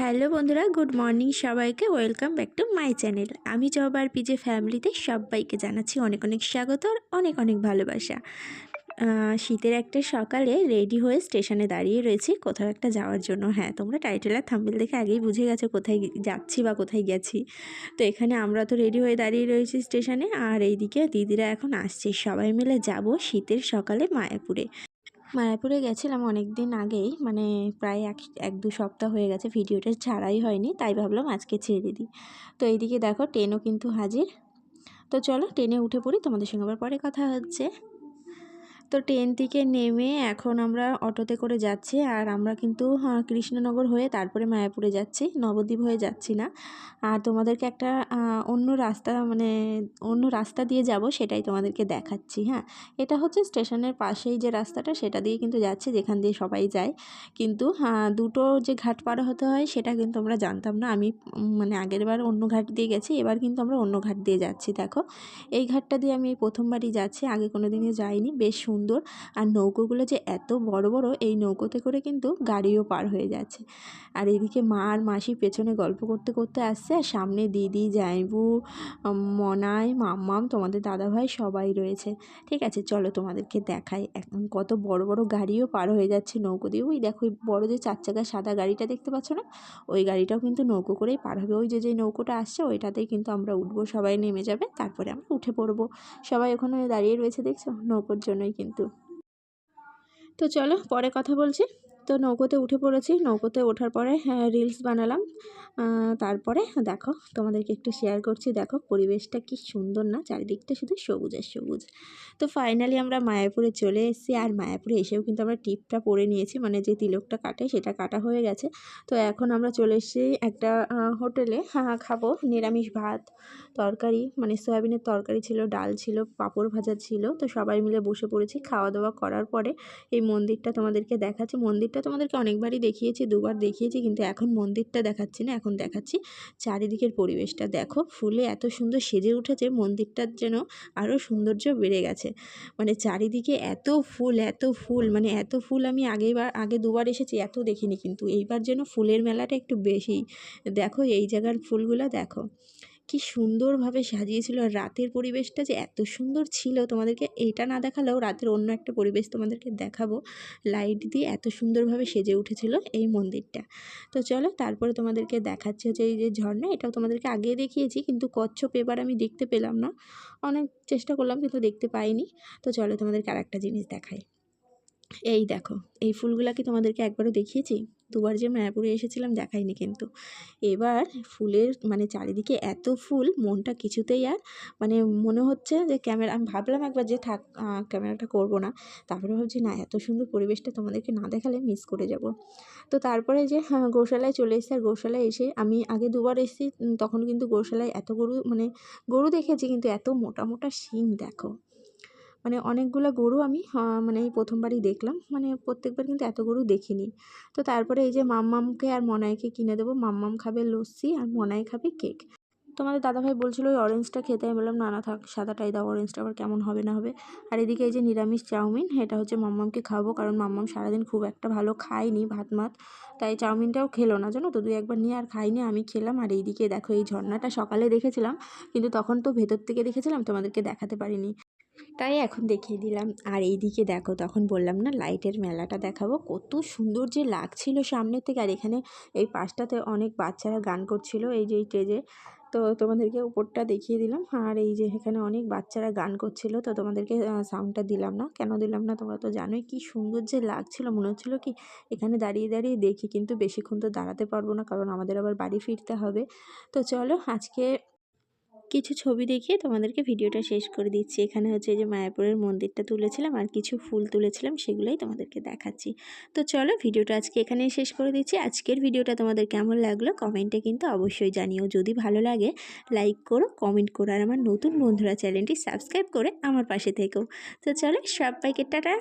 Hello বন্ধুরা, good morning সবাইকে। Welcome back to my channel. আমি জবার পিজে ফ্যামিলিতে সবাইকে জানাচ্ছি অনেক অনেক স্বাগত আর অনেক অনেক ভালোবাসা। শীতের একটা সকালে রেডি হয়ে স্টেশনে দাঁড়িয়ে রয়েছি, কোথাও একটা যাওয়ার জন্য। হ্যাঁ তোমরা টাইটেল আর থাম্বেল দেখে আগেই বুঝে গেছো কোথায় যাচ্ছি বা কোথায় গেছি। তো এখানে আমরা তো রেডি হয়ে দাঁড়িয়ে রয়েছি স্টেশনে। আর এইদিকে দিদিরা এখন আসছে, সবাই মিলে যাব শীতের সকালে মায়াপুরে। মায়াপুরে গেছিলাম অনেক দিন আগেই মানে প্রায় এক এক দু সপ্তাহ হয়ে গেছে, ভিডিওটা ছাড়াই হয়নি, তাই ভাবলাম আজকে ছেড়ে দিই। তো এইদিকে দেখো ট্রেনও কিন্তু হাজির। তো চলো ট্রেনে উঠে পড়ি, তোমাদের সঙ্গে আবার পরে কথা হচ্ছে। তো ট্রেন থেকে নেমে এখন আমরা অটোতে করে যাচ্ছি আর আমরা কিন্তু কৃষ্ণনগর হয়ে তারপরে মায়াপুরে যাচ্ছি। নবদ্বীপ হয়ে যাচ্ছি না। আর তোমাদেরকে একটা অন্য রাস্তা মানে অন্য রাস্তা দিয়ে যাব সেটাই তোমাদেরকে দেখাচ্ছি হ্যাঁ। এটা হচ্ছে স্টেশনের পাশেই যে রাস্তাটা সেটা দিয়ে কিন্তু যাচ্ছে যেখান দিয়ে সবাই যায়। কিন্তু দুটো যে ঘাট পার হতে হয় সেটা কিন্তু আমরা জানতাম না। আমি মানে আগের বার অন্য ঘাট দিয়ে গেছি, এবার কিন্তু আমরা অন্য ঘাট দিয়ে যাচ্ছি, দেখো। এই ঘাটটা দিয়ে আমি প্রথমবারই যাচ্ছি, আগে কোনো দিনও যাইনি, বেশ আর নৌকোগুলো যে এত বড় বড়, এই নৌকোতে করে কিন্তু গাড়িও পার হয়ে যাচ্ছে। আর এদিকে মা আর মাসি পেছনে গল্প করতে করতে আসছে, আর সামনে দিদি, জাইবু মনাই, মাম্মাম, তোমাদের দাদাভাই সবাই রয়েছে। ঠিক আছে, চলো তোমাদেরকে দেখাই। এখন কত বড় বড় গাড়িও পার হয়ে যাচ্ছে নৌকো দিয়ে। ওই দেখো, ওই বড় যে চার চাকার সাদা গাড়িটা দেখতে পাচ্ছ না? ওই গাড়িটাও কিন্তু নৌকো করেই পার হবে। ওই যে যে নৌকোটা আসছে, ওইটাতেই কিন্তু আমরা উঠবো। সবাই নেমে যাবে, তারপরে আমরা উঠে পড়ব। সবাই ওখানে দাঁড়িয়ে রয়েছে, দেখছ? নৌকোর জন্যই কিন্তু। তো চলো পরে কথা বলছি। তো নৌকোতে উঠে পড়েছি। নৌকোতে ওঠার পরে হ্যাঁ রিলস বানালাম। তারপরে দেখো, তোমাদেরকে একটু শেয়ার করছি। দেখো, পরিবেশটা কি সুন্দর না? চারিদিকটা শুধু সবুজ আর সবুজ। তো ফাইনালি আমরা মায়াপুরে চলে এসেছি। আর মায়াপুরে এসেও কিন্তু আমরা টিপটা পরে নিয়েছি। মানে যে তিলকটা কাটে, সেটা কাটা হয়ে গেছে। তো এখন আমরা চলে এসেছি একটা হোটেলে। হ্যাঁ খাব। নিরামিষ ভাত, তরকারি। মানে সয়াবিনের তরকারি ছিল, ডাল ছিল, পাঁপড় ভাজা ছিল। তো সবাই মিলে বসে পড়েছি। খাওয়া দাওয়া করার পরে এই মন্দিরটা তোমাদেরকে দেখাচ্ছি। মন্দিরটা তোমাদেরকে অনেকবারই দেখিয়েছি, দুবার দেখিয়েছি কিন্তু এখন মন্দিরটা দেখাচ্ছি না, এখন দেখাচ্ছি চারিদিকের পরিবেশটা। দেখো, ফুলে এত সুন্দর সেজে উঠেছে মন্দিরটার যেন আরও সৌন্দর্য বেড়ে গেছে। মানে চারিদিকে এত ফুল এত ফুল মানে এত ফুল আমি আগেবার আগে দুবার এসেছি, এত দেখিনি কিন্তু। এইবার যেন ফুলের মেলাটা একটু বেশি দেখো, এই জায়গার ফুলগুলো, দেখো। কি সুন্দরভাবে সাজিয়েছিল আর রাতের পরিবেশটা যে এত সুন্দর ছিল তোমাদেরকে এইটা না দেখালেও রাতের অন্য একটা পরিবেশ তোমাদেরকে দেখাবো। লাইট দিয়ে এত সুন্দরভাবে সেজে উঠেছিল এই মন্দিরটা। তো চলো তারপরে তোমাদেরকে দেখাচ্ছে হচ্ছে এই যে ঝর্ণা, এটাও তোমাদেরকে আগে দেখিয়েছি কিন্তু কচ্ছপ এবার আমি দেখতে পেলাম না। অনেক চেষ্টা করলাম কিন্তু দেখতে পাইনি। তো চলো তোমাদেরকে আর একটা জিনিস দেখাই। এই দেখো, এই ফুলগুলা কি তোমাদেরকে একবারও দেখিয়েছি? দুবার যে মায়াপুরে এসেছিলাম দেখাইনি কিন্তু। এবার ফুলের মানে চারিদিকে এত ফুল মনটা কিছুতেই আর মানে মনে হচ্ছে যে ক্যামেরা আমি ভাবলাম একবার যে থাক ক্যামেরাটা করব না। তারপরে ভাবছি না এত সুন্দর পরিবেশটা তোমাদেরকে না দেখালে মিস করে যাব। তো তারপরে যে হ্যাঁ, গৌশালায় চলে এসেছি আর গৌশালায় এসে আমি আগে দুবার এসেছি তখন কিন্তু গৌশালায় এত গরু মানে গরু দেখেছি কিন্তু এত মোটা মোটা শিং দেখো। মানে অনেকগুলো গরু আমি মানে এই প্রথমবারই দেখলাম। মানে প্রত্যেকবার কিন্তু এত গরু দেখিনি। তো তারপরে এই যে মাম্মামকে আর মনাইকে কিনে দেবো। মাম্মাম খাবে লস্যি আর মনাই খাবে কেক। তোমাদের দাদাভাই বলছিল ওই অরেঞ্জটা খেতে। আমি বললাম, না না, থাক, সাদাটাই দাও। অরেঞ্জটা আবার কেমন হবে না হবে? আর এদিকে এই যে নিরামিষ চাউমিন, এটা হচ্ছে মাম্মামকে খাব। কারণ মাম্মাম সারাদিন খুব একটা ভালো খায়নি ভাত মাত। তাই চাউমিনটাও খেলো না। জানো তো, দুই একবার নিয়ে আর খাইনি, আমি খেলাম। আর এইদিকে দেখো, এই ঝর্ণাটা সকালে দেখেছিলাম। কিন্তু তখন তো ভেতর থেকে দেখেছিলাম, তোমাদেরকে দেখাতে পারিনি। তাই এখন দেখিয়ে দিলাম। আর এইদিকে দেখো, তখন বললাম না, লাইটের মেলাটা দেখাবো। কত সুন্দর যে লাগছিল সামনের থেকে। আর এখানে এই পাশটাতে অনেক বাচ্চারা গান করছিল এই যে স্টেজে। তো তোমাদেরকে উপরটা দেখিয়ে দিলাম। আর এই যে এখানে অনেক বাচ্চারা গান করছিল। তো তোমাদেরকে সাউন্ডটা দিলাম না। কেন দিলাম না তোমরা তো জানোই। কি সুন্দর যে লাগছিল। মনে হচ্ছিল কি এখানে দাঁড়িয়ে দাঁড়িয়ে দেখি। কিন্তু বেশিক্ষণ তো দাঁড়াতে পারব না। কারণ আমাদের আবার বাড়ি ফিরতে হবে। তো চলো আজকে কিছু ছবি দেখিয়ে তোমাদেরকে ভিডিওটা শেষ করে দিচ্ছি। এখানে হচ্ছে যে মায়াপুরের মন্দিরটা তুলেছিলাম আর কিছু ফুল তুলেছিলাম, সেগুলোই তোমাদেরকে দেখাচ্ছি। তো চলো ভিডিওটা আজকে এখানেই শেষ করে দিচ্ছি। আজকের ভিডিওটা তোমাদের কেমন লাগল কমেন্টে কিন্তু অবশ্যই জানিও। যদি ভালো লাগে, লাইক করো, কমেন্ট করো, আর আমার নতুন বন্ধুরা চ্যানেলটি সাবস্ক্রাইব করে আমার পাশে থেকো। তো চলো সবাইকে টাটা।